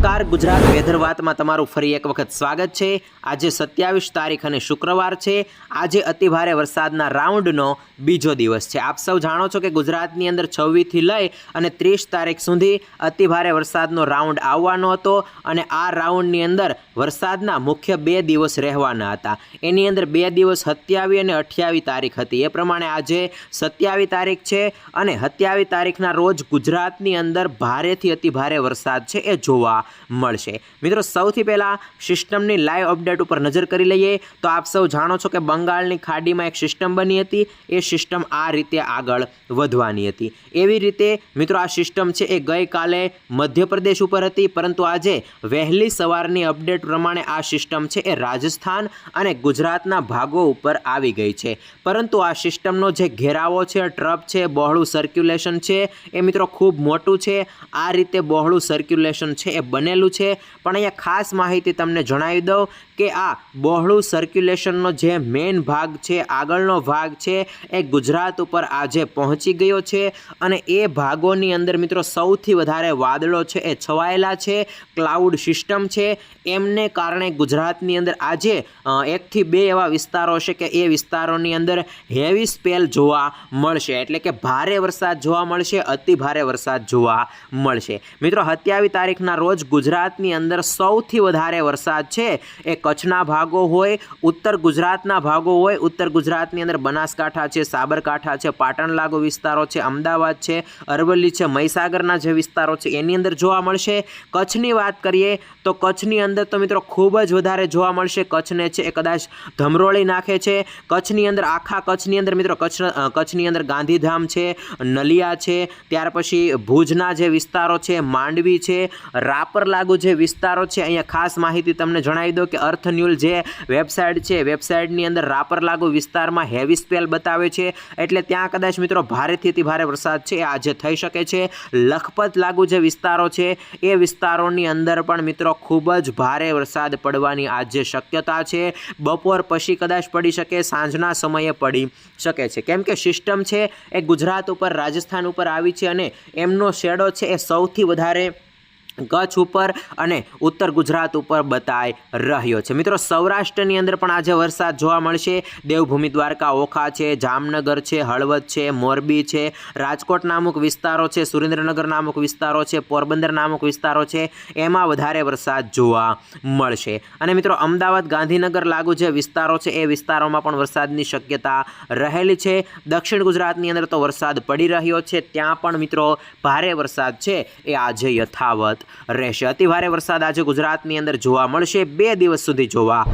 નમસ્કાર. ગુજરાત વેધર વાતમાં તમારું ફરી એક વખત સ્વાગત છે. આજે સત્યાવીસ તારીખ અને શુક્રવાર છે. આજે અતિભારે વરસાદના રાઉન્ડનો બીજો દિવસ છે. આપ સૌ જાણો છો કે ગુજરાતની અંદર છવ્વીસથી લઈ અને ત્રીસ તારીખ સુધી અતિભારે વરસાદનો રાઉન્ડ આવવાનો હતો અને આ રાઉન્ડની અંદર વરસાદના મુખ્ય બે દિવસ રહેવાના હતા. એની અંદર બે દિવસ સત્યાવી અને અઠ્યાવીસ તારીખ હતી. એ પ્રમાણે આજે સત્યાવીસ તારીખ છે અને સત્યાવીસ તારીખના રોજ ગુજરાતની અંદર ભારેથી અતિ ભારે વરસાદ છે. એ જોવા મળશે. મિત્રો, સૌથી પહેલાં સિસ્ટમની લાઈવ અપડેટ ઉપર નજર કરી લઈએ. તો આપ સૌ જાણો છો કે બંગાળની ખાડીમાં એક સિસ્ટમ બની હતી. એ સિસ્ટમ આ રીતે આગળ વધવાની હતી. એવી રીતે, મિત્રો, આ સિસ્ટમ છે એ ગઈકાલે મધ્યપ્રદેશ ઉપર હતી. પરંતુ આજે વહેલી સવારની અપડેટ પ્રમાણે આ સિસ્ટમ છે એ રાજસ્થાન અને ગુજરાતના ભાગો ઉપર આવી ગઈ છે. પરંતુ આ સિસ્ટમનો જે ઘેરાવો છે, ટ્રપ છે, બહોળું સર્ક્યુલેશન છે, એ, મિત્રો, ખૂબ મોટું છે. આ રીતે બહોળું સર્ક્યુલેશન છે એ બનેલું છે. પણ અહીંયા ખાસ માહિતી તમને જણાવી દઉં કે આ બહોળું સર્ક્યુલેશનનો જે મેઇન ભાગ છે, આગળનો ભાગ છે, એ ગુજરાત ઉપર આજે પહોંચી ગયો છે અને એ ભાગોની અંદર મિત્રો સૌથી વધારે વાદળો છે, એ છવાયેલા છે ક્લાઉડ સિસ્ટમ છે. એમને કારણે ગુજરાતની અંદર આજે એકથી બે એવા વિસ્તારો છે કે એ વિસ્તારોની અંદર હેવી સ્પેલ જોવા મળશે. એટલે કે ભારે વરસાદ જોવા મળશે, અતિ ભારે વરસાદ જોવા મળશે. મિત્રો, સત્યાવીસ તારીખના રોજ ગુજરાતની અંદર સૌથી વધારે વરસાદ છે, એ કચ્છના ભાગો હોય, ઉત્તર ગુજરાતના ભાગો હોય, ઉત્તર ગુજરાતની અંદર બનાસકાંઠા છે, સાબરકાંઠા છે, પાટણ લાગુ વિસ્તારો છે, અમદાવાદ છે, અરવલ્લી છે, મહીસાગરના જે વિસ્તારો છે, એની અંદર જોવા મળશે. કચ્છની વાત કરીએ તો કચ્છની અંદર તો મિત્રો ખૂબ જ વધારે જોવા મળશે. કચ્છને છે એ કદાચ ધમરોળી નાખે છે. કચ્છની અંદર, આખા કચ્છની અંદર મિત્રો કચ્છ, કચ્છની અંદર ગાંધીધામ છે, નલિયા છે, ત્યાર પછી ભુજના જે વિસ્તારો છે, માંડવી છે, રાપર લાગુ જે વિસ્તારો છે, અહીંયા ખાસ માહિતી તમને જણાવી દો કે અર્થન્યુલ જે વેબસાઇટ છે, વેબસાઇટની અંદર રાપર લાગુ વિસ્તારમાં હેવી સ્પેલ બતાવે છે. એટલે ત્યાં કદાચ મિત્રો ભારેથી અતિ ભારે વરસાદ છે, આજે થઈ શકે છે. લખપત લાગુ જે વિસ્તારો છે, એ વિસ્તારોની અંદર પણ મિત્રો ખૂબ જ ભારે વરસાદ પડવાની આજે શક્યતા છે. બપોર પછી કદાચ પડી શકે, સાંજના સમયે પડી શકે છે. કેમ કે સિસ્ટમ છે, એ ગુજરાત ઉપર, રાજસ્થાન ઉપર આવી છે અને એમનો શેડો છે, એ સૌથી વધારે કચ્છ ઉપર અને ઉત્તર ગુજરાત ઉપર બતાઈ રહ્યો છે. મિત્રો, સૌરાષ્ટ્રની અંદર પણ આજે વરસાદ જોવા મળશે. દેવભૂમિ દ્વારકા ઓખા છે, જામનગર છે, હળવદ છે, મોરબી છે, રાજકોટ નામક વિસ્તારો છે, સુરેન્દ્રનગર નામક વિસ્તારો છે, પોરબંદર નામક વિસ્તારો છે, એમાં વધારે વરસાદ જોવા મળશે. અને મિત્રો, અમદાવાદ, ગાંધીનગર લાગુ જે વિસ્તારો છે, એ વિસ્તારોમાં પણ વરસાદની શક્યતા રહેલી છે. દક્ષિણ ગુજરાતની અંદર તો વરસાદ પડી રહ્યો છે. ત્યાં પણ મિત્રો, ભારે વરસાદ છે, એ આજે યથાવત રહેશે. અતિ ભારે વરસાદ આજે ગુજરાતની અંદર જોવા મળશે. બે દિવસ સુધી જોવા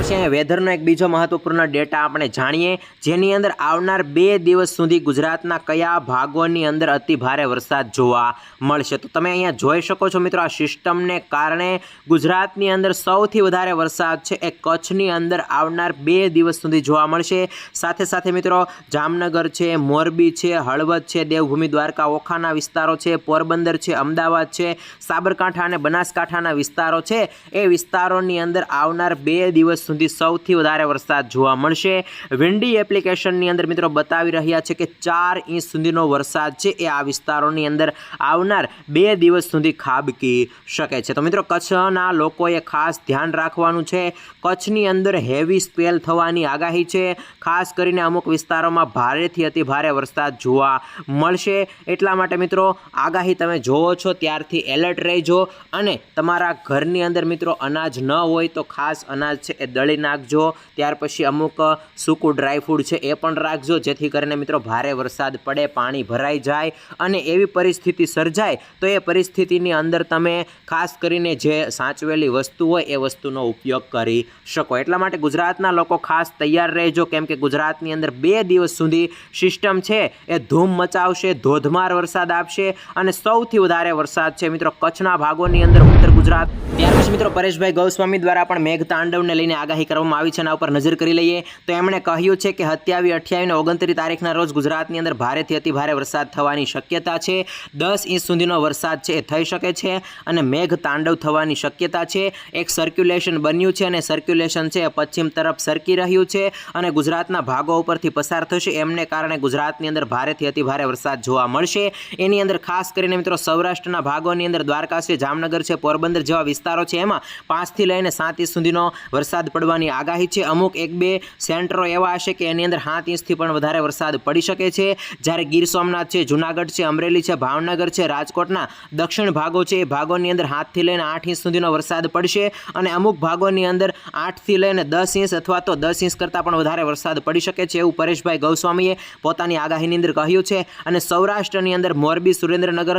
પછી અહીંયા વેધરનો એક બીજો મહત્વપૂર્ણ ડેટા આપણે જાણીએ. જેની અંદર આવનાર બે દિવસ સુધી ગુજરાતના કયા ભાગોની અંદર અતિ ભારે વરસાદ જોવા મળશે. તો તમે અહીંયા જોઈ શકો છો મિત્રો, આ સિસ્ટમને કારણે ગુજરાતની અંદર સૌથી વધારે વરસાદ છે એ કચ્છની અંદર આવનાર બે દિવસ સુધી જોવા મળશે. સાથે સાથે મિત્રો, જામનગર છે, મોરબી છે, હળવદ છે, દેવભૂમિ, દ્વારકા, ઓખાના વિસ્તારો છે, પોરબંદર છે, અમદાવાદ છે, સાબરકાંઠા અને બનાસકાંઠાના વિસ્તારો છે. એ વિસ્તારોની અંદર આવનાર બે દિવસ સુધી સૌથી વધારે વરસાદ જોવા મળશે. વિન્ડી એપ્લિકેશનની અંદર મિત્રો બતાવી રહ્યા છે કે ચાર ઇંચ સુધીનો વરસાદ છે. એ આ વિસ્તારોની અંદર આવનાર બે દિવસ સુધી ખાબકી શકે છે. તો મિત્રો કચ્છના લોકોએ ખાસ ધ્યાન રાખવાનું છે. કચ્છની અંદર હેવી સ્પેલ થવાની આગાહી છે. ખાસ કરીને અમુક વિસ્તારોમાં ભારેથી અતિ ભારે વરસાદ જોવા મળશે. એટલા માટે મિત્રો આગાહી તમે જોવો છો, ત્યારથી એલર્ટ રહેજો. અને તમારા ઘરની અંદર મિત્રો અનાજ ન હોય તો ખાસ અનાજ છે એ દળી નાખજો. ત્યાર પછી અમુક સૂકું ડ્રાયફ્રૂટ છે એ પણ રાખજો. જેથી કરીને મિત્રો ભારે વરસાદ પડે, પાણી ભરાઈ જાય અને એવી પરિસ્થિતિ સર્જાય તો એ પરિસ્થિતિની અંદર તમે ખાસ કરીને જે સાચવેલી વસ્તુ હોય એ વસ્તુનો ઉપયોગ કરી શકો. એટલા માટે ગુજરાતના લોકો ખાસ તૈયાર રહેજો. કેમ કે ગુજરાતની અંદર બે દિવસ સુધી સિસ્ટમ છે, એ ધૂમ મચાવશે, ધોધમાર વરસાદ આપશે અને સૌથી વધારે વરસાદ છે મિત્રો કચ્છના ભાગોની અંદર ઉત્તર ગુજરાત. ત્યાર પછી મિત્રો પરેશભાઈ ગૌસ્વામી દ્વારા પણ મેઘ તાંડવને લઈને આગાહી કરવામાં આવી છે એના ઉપર નજર કરી લઈએ તો એમણે કહ્યું છે કે સત્યાવી અઠ્યાવીસ ઓગણત્રીસ તારીખના રોજ ગુજરાતની અંદર ભારેથી અતિ ભારે વરસાદ થવાની શક્યતા છે. દસ ઇંચ સુધીનો વરસાદ છે એ થઈ શકે છે અને મેઘ તાંડવ થવાની શક્યતા છે. એક સર્ક્યુલેશન બન્યું છે અને સર્ક્યુલેશન છે પશ્ચિમ તરફ સરકી રહ્યું છે અને ગુજરાતના ભાગો ઉપરથી પસાર થશે. એમને કારણે ગુજરાતની અંદર ભારેથી અતિ ભારે વરસાદ જોવા મળશે. એની અંદર ખાસ કરીને મિત્રો સૌરાષ્ટ્રના ભાગોની અંદર દ્વારકા છે જામનગર છે, પોરબંદર જેવા વિસ્તારો છે. એમાં પાંચથી લઈને સાત ઇંચ સુધીનો વરસાદ પડવાની આગાહી છે. અમુક એક બે સેન્ટરો એવા હશે કે એની અંદર સાત ઇંચથી પણ વધારે વરસાદ પડી શકે છે. જ્યારે ગીર સોમનાથ છે, જુનાગઢ છે, અમરેલી છે, ભાવનગર છે, રાજકોટના દક્ષિણ ભાગો છે, એ ભાગોની અંદર સાતથી લઈને આઠ ઇંચ સુધીનો વરસાદ પડશે અને અમુક ભાગોની અંદર આઠથી લઈને દસ ઇંચ અથવા તો દસ ઇંચ કરતાં પણ વધારે વરસાદ પડી શકે છે એવું પરેશભાઈ ગૌસ્વામીએ પોતાની આગાહીની અંદર કહ્યું છે. અને સૌરાષ્ટ્રની અંદર મોરબી, સુરેન્દ્રનગર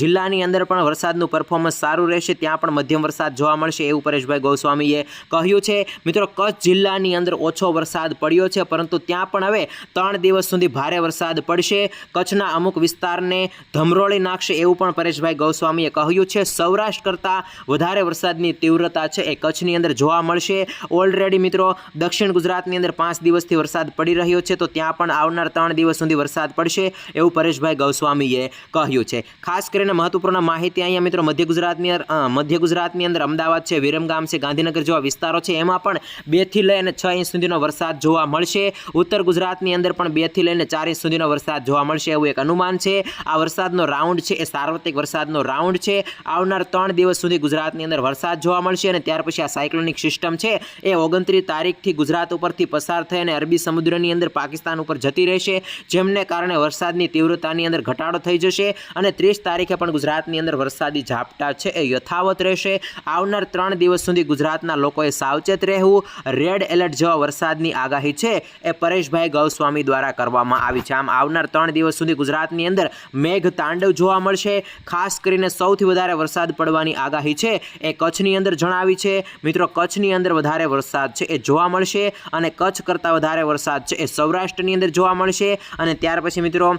જિલ્લાની અંદર પણ વરસાદનું પરફોર્મન્સ સારું રહેશે. ત્યાં પણ મધ્યમ વરસાદ જોવા મળશે એવું પરેશભાઈ ગૌસ્વામીએ કહ્યું છે. મિત્રો, કચ્છ જિલ્લાની અંદર ઓછો વરસાદ પડ્યો છે, પરંતુ ત્યાં પણ હવે ત્રણ દિવસ સુધી ભારે વરસાદ પડશે. કચ્છના અમુક વિસ્તારને ધમરોળી નાખશે એવું પણ પરેશભાઈ ગૌસ્વામીએ કહ્યું છે. સૌરાષ્ટ્ર કરતાં વધારે વરસાદની તીવ્રતા છે એ કચ્છની અંદર જોવા મળશે. ઓલરેડી મિત્રો, દક્ષિણ ગુજરાતની અંદર પાંચ દિવસથી વરસાદ પડી રહ્યો છે, તો ત્યાં પણ આવનાર ત્રણ દિવસ સુધી વરસાદ પડશે એવું પરેશભાઈ ગૌસ્વામીએ કહ્યું છે. ખાસ કરીને મહત્વપૂર્ણ માહિતી અહીંયા મિત્રો, મધ્ય ગુજરાતની મધ્ય ગુજરાતની અંદર અમદાવાદ છે, વિરમગામ છે, ગાંધીનગર જેવા વિસ્તારો છે, એમાં પણ બેથી લઈને છ ઇંચ સુધીનો વરસાદ જોવા મળશે. ઉત્તર ગુજરાતની અંદર પણ બેથી લઈને ચાર ઇંચ સુધીનો વરસાદ જોવા મળશે એવું એક અનુમાન છે. આ વરસાદનો રાઉન્ડ છે, એ સાર્વત્રિક વરસાદનો રાઉન્ડ છે. આવનાર ત્રણ દિવસ સુધી ગુજરાતની અંદર વરસાદ જોવા મળશે અને ત્યાર પછી આ સાયક્લોનિક સિસ્ટમ છે, એ ઓગણત્રીસ તારીખથી ગુજરાત ઉપરથી પસાર થઈ અને અરબી સમુદ્રની અંદર પાકિસ્તાન ઉપર જતી રહેશે, જેમને કારણે વરસાદની તીવ્રતાની અંદર ઘટાડો થઈ જશે અને ત્રીસ તારીખે પણ ગુજરાતની અંદર વરસાદી ઝાપટા છે, એ યથાવત રહેશે. આવનાર ત્રણ દિવસ સુધી ગુજરાતના લોકોએ સાવચેત રહેવું. રેડ એલર્ટ જેવા વરસાદની આગાહી છે, એ પરેશભાઈ ગૌસ્વામી દ્વારા કરવામાં આવી છે. આમ આવનાર ત્રણ દિવસ સુધી ગુજરાતની અંદર મેઘ તાંડવ જોવા મળશે. ખાસ કરીને સૌથી વધારે વરસાદ પડવાની આગાહી છે, એ કચ્છની અંદર જણાવી છે. મિત્રો, કચ્છની અંદર વધારે વરસાદ છે, એ જોવા મળશે અને કચ્છ કરતાં વધારે વરસાદ છે, એ સૌરાષ્ટ્રની અંદર જોવા મળશે. અને ત્યાર પછી મિત્રો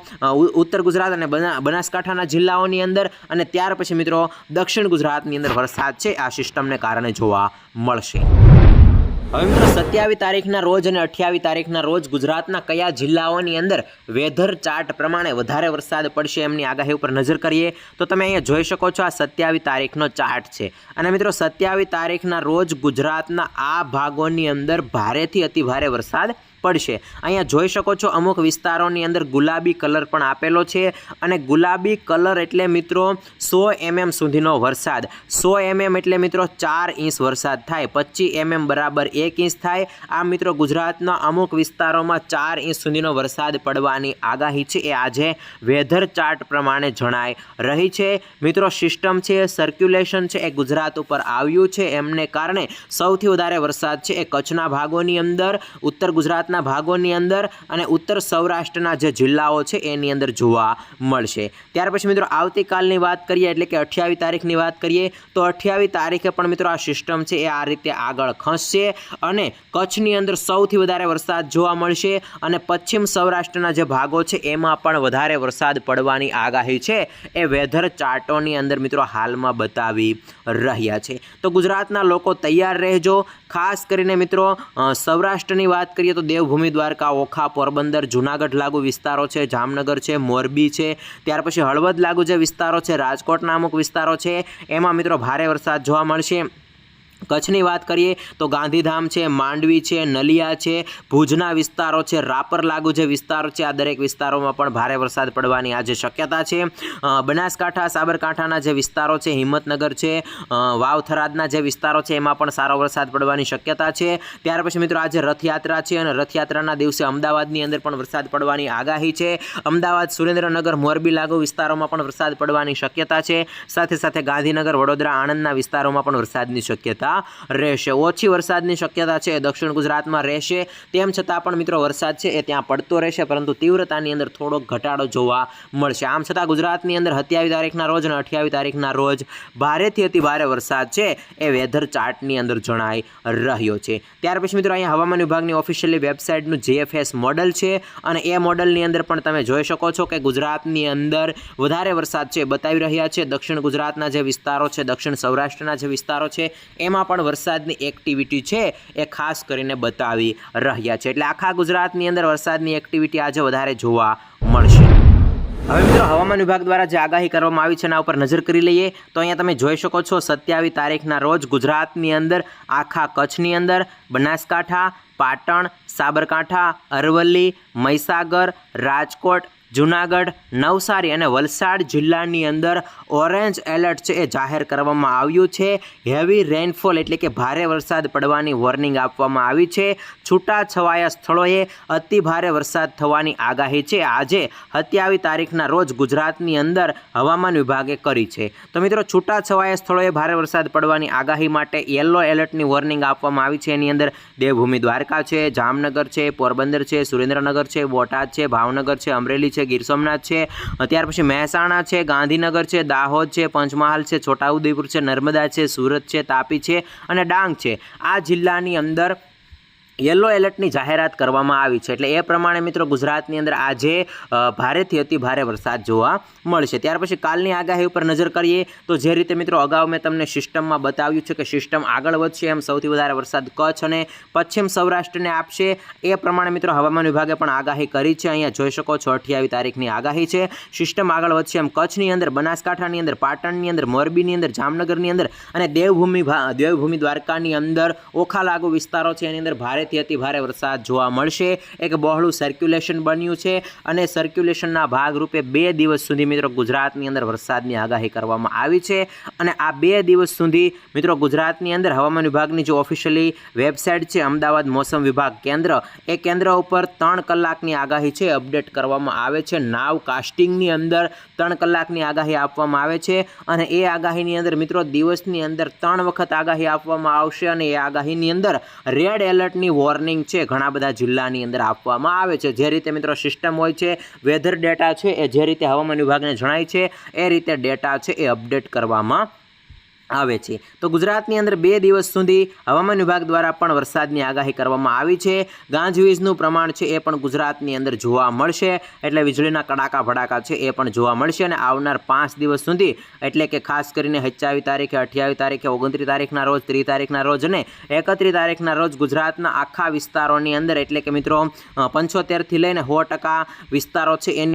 ઉત્તર ગુજરાત અને બના- બનાસકાંઠાના જિલ્લાઓની અંદર અને ત્યાર પછી મિત્રો, દક્ષિણ ગુજરાતની અંદર વરસાદ છે, આ સિસ્ટમને કારણે જોવા મળશે. હવે સત્યાવીસ તારીખના રોજ અને અઠ્યાવીસ તારીખના રોજ ગુજરાતના કયા જિલ્લાઓની અંદર વેધર ચાર્ટ પ્રમાણે વધારે વરસાદ પડશે એમની આગાહી ઉપર નજર કરીએ તો તમે અહીંયા જોઈ શકો છો આ સત્યાવીસ તારીખનો ચાર્ટ છે. અને મિત્રો, સત્યાવીસ તારીખના રોજ ગુજરાતના આ ભાગોની અંદર ભારેથી અતિ ભારે વરસાદ પડશે. અહીંયા જોઈ શકો છો અમુક વિસ્તારોની અંદર ગુલાબી કલર પણ આપેલો છે અને ગુલાબી કલર એટલે મિત્રો સો એમએમ સુધીનો વરસાદ. સો એમએમ એટલે મિત્રો ચાર ઇંચ વરસાદ થાય. પચીસ એમએમ બરાબર એક ઇંચ થાય. આ મિત્રો ગુજરાતના અમુક વિસ્તારોમાં ચાર ઇંચ સુધીનો વરસાદ પડવાની આગાહી છે. એ આજે વેધર ચાર્ટ પ્રમાણે જણાય રહી છે. મિત્રો સિસ્ટમ છે સર્ક્યુલેશન છે, એ ગુજરાત ઉપર આવ્યું છે. એમને કારણે સૌથી વધારે વરસાદ છે એ કચ્છના ભાગોની અંદર. ઉત્તર ગુજરાતના ભાગોની અંદર અને ઉત્તર સૌરાષ્ટ્રના જે જિલ્લાઓ છે એની અંદર જોવા મળશે. ત્યાર પછી મિત્રો આવતીકાલની વાત કરીએ, એટલે કે અઠ્યાવીસ તારીખની વાત કરીએ, તો અઠ્યાવીસ તારીખે પણ મિત્રો આ સિસ્ટમ છે એ આ રીતે આગળ ખસશે અને કચ્છની અંદર સૌથી વધારે વરસાદ જોવા મળશે અને પશ્ચિમ સૌરાષ્ટ્રના જે ભાગો છે એમાં પણ વધારે વરસાદ પડવાની આગાહી છે એ વેધર ચાર્ટોની અંદર મિત્રો હાલમાં બતાવી રહ્યા છે. તો ગુજરાતના લોકો તૈયાર રહેજો. ખાસ કરીને મિત્રો સૌરાષ્ટ્રની વાત કરીએ તો દેવભૂમિ દ્વારકા, ઓખા, પોરબંદર, જુનાગઢ લાગુ વિસ્તારો છે, જામનગર છે, મોરબી છે, ત્યાર પછી હળવદ લાગુ જે વિસ્તારો છે રાજકોટના અમુક વિસ્તારો છે, એમાં મિત્રો ભારે વરસાદ જોવા મળશે. કચ્છની વાત કરીએ તો ગાંધીધામ છે, માંડવી છે, નલિયા છે, ભુજના વિસ્તારો છે, રાપર લાગુ જે વિસ્તારો છે, આ દરેક વિસ્તારોમાં પણ ભારે વરસાદ પડવાની આજે શક્યતા છે. બનાસકાંઠા, સાબરકાંઠાના જે વિસ્તારો છે, હિંમતનગર છે વાવથરાદના જે વિસ્તારો છે, એમાં પણ સારો વરસાદ પડવાની શક્યતા છે. ત્યાર પછી મિત્રો આજે રથયાત્રા છે અને રથયાત્રાના દિવસે અમદાવાદની અંદર પણ વરસાદ પડવાની આગાહી છે. અમદાવાદ, સુરેન્દ્રનગર, મોરબી લાગુ વિસ્તારોમાં પણ વરસાદ પડવાની શક્યતા છે. સાથે સાથે ગાંધીનગર, વડોદરા, આણંદના વિસ્તારોમાં પણ વરસાદની શક્યતા શક્યતા રહેશે. ઓછી વરસાદની શક્યતા છે દક્ષિણ ગુજરાતમાં રહેશે. તેમ છતાં પણ મિત્રો વરસાદ છે એ ત્યાં પડતો રહેશે, પરંતુ તીવ્રતાની અંદર થોડોક ઘટાડો જોવા મળશે. આમ છતાં ગુજરાતની અંદર સત્યાવીસ તારીખના રોજ અને અઠ્યાવીસ તારીખના રોજ ભારેથી અતિ ભારે વરસાદ છે એ વેધર ચાર્ટની અંદર જણાઈ રહ્યો છે. ત્યાર પછી મિત્રો અહીંયા હવામાન વિભાગની ઓફિશિયલી વેબસાઇટનું જીએફએસ મોડલ છે અને એ મોડલની અંદર પણ તમે જોઈ શકો છો કે ગુજરાતની અંદર વધારે વરસાદ છે બતાવી રહ્યા છે. દક્ષિણ ગુજરાતના જે વિસ્તારો છે, દક્ષિણ સૌરાષ્ટ્રના જે વિસ્તારો છે, એમાં પણ વરસાદની એક્ટિવિટી છે એ ખાસ કરીને બતાવી રહ્યા છે. એટલે આખા ગુજરાતની અંદર વરસાદની એક્ટિવિટી આજે વધારે જોવા મળશે. હવે મિત્રો, હવામાન વિભાગ દ્વારા જે આગાહી કરવામાં આવી છે એના ઉપર નજર કરી લઈએ. તો અહીંયા તમે જોઈ શકો છો, સત્યાવીસ તારીખના રોજ ગુજરાતની અંદર, આખા કચ્છની અંદર, બનાસકાંઠા, પાટણ, સાબરકાંઠા, અરવલ્લી, મહીસાગર, રાજકોટ જુનાગઢ, નવસારી અને વલસાડ જિલ્લાની અંદર ઓરેન્જ એલર્ટ છે એ જાહેર કરવામાં આવ્યું છે. હેવી રેનફોલ એટલે કે ભારે વરસાદ પડવાની વોર્નિંગ આપવામાં આવી છે. છૂટા છવાયા સ્થળોએ અતિ ભારે વરસાદ થવાની આગાહી છે. આજે સત્યાવીસ તારીખના રોજ ગુજરાતની અંદર હવામાન વિભાગે કરી છે. તો મિત્રો છૂટા છવાયા સ્થળોએ ભારે વરસાદ પડવાની આગાહી માટે યલો એલર્ટની વોર્નિંગ આપવામાં આવી છે. એની અંદર દેવભૂમિ દ્વારકા છે, જામનગર છે, પોરબંદર છે, સુરેન્દ્રનગર છે, બોટાદ છે, ભાવનગર છે, અમરેલી છે ગીર સોમનાથ છે. ત્યાર પછી મહેસાણા છે, ગાંધીનગર છે, દાહોદ છે, પંચમહાલ છે, છોટાઉદેપુર છે, નર્મદા છે, સુરત છે, તાપી છે અને ડાંગ છે. આ જિલ્લાની અંદર યલો એલર્ટની જાહેરાત કરવામાં આવી છે. એટલે એ પ્રમાણે મિત્રો ગુજરાતની અંદર આજે ભારેથી અતિ ભારે વરસાદ જોવા મળશે. ત્યાર પછી કાલની આગાહી ઉપર નજર કરીએ તો જે રીતે મિત્રો અગાઉ મેં તમને સિસ્ટમમાં બતાવ્યું છે કે સિસ્ટમ આગળ વધશે. એમ સૌથી વધારે વરસાદ કચ્છ અને પશ્ચિમ સૌરાષ્ટ્રને આપશે. એ પ્રમાણે મિત્રો હવામાન વિભાગે પણ આગાહી કરી છે. અહીંયા જોઈ શકો છો અઠ્યાવીસ તારીખની આગાહી છે. સિસ્ટમ આગળ વધશે એમ કચ્છની અંદર, બનાસકાંઠાની અંદર, પાટણની અંદર, મોરબીની અંદર, જામનગરની અંદર અને દેવભૂમિ દેવભૂમિ દ્વારકાની અંદર ઓખા લાગુ વિસ્તારો છે. એની અંદર ભારેથી અતિ ભારે વરસાદ જોવા મળશે. એક બહોળું સર્ક્યુલેશન બન્યું છે અને સર્ક્યુલેશનના ભાગરૂપે બે દિવસ સુધી મિત્રો ગુજરાતની અંદર વરસાદની આગાહી કરવામાં આવી છે અને આ બે દિવસ સુધી મિત્રો ગુજરાતની અંદર હવામાન વિભાગની જે ઓફિશિયલી વેબસાઇટ છે, અમદાવાદ મોસમ વિભાગ કેન્દ્ર, એ કેન્દ્ર ઉપર ત્રણ કલાકની આગાહી છે અપડેટ કરવામાં આવે છે. નાવ કાસ્ટિંગની અંદર ત્રણ કલાકની આગાહી આપવામાં આવે છે અને એ આગાહીની અંદર મિત્રો દિવસની અંદર ત્રણ વખત આગાહી આપવામાં આવશે અને એ આગાહીની અંદર રેડ એલર્ટની વોર્નિંગ છે ઘણા બધા જિલ્લાની અંદર આપવામાં આવે છે. જે રીતે મિત્રો સિસ્ટમ હોય છે વેધર ડેટા છે એ જે રીતે હવામાન વિભાગને જણાય છે, એ રીતે ડેટા છે એ અપડેટ કરવામાં આવે છે. તો ગુજરાતની અંદર બે દિવસ સુધી હવામાન વિભાગ દ્વારા પણ વરસાદની આગાહી કરવામાં આવી છે. ગાંજવીજનું પ્રમાણ છે એ પણ ગુજરાતની અંદર જોવા મળશે. એટલે વીજળીના કડાકા ભડાકા છે એ પણ જોવા મળશે અને આવનાર પાંચ દિવસ સુધી, એટલે કે ખાસ કરીને સત્યાવીસ તારીખે, અઠ્યાવીસ તારીખે, ઓગણત્રીસ તારીખના રોજ, ત્રીસ તારીખના રોજ અને એકત્રીસ તારીખના રોજ ગુજરાતના આખા વિસ્તારોની અંદર, એટલે કે મિત્રો પંચોતેરથી લઈને સો વિસ્તારો છે એની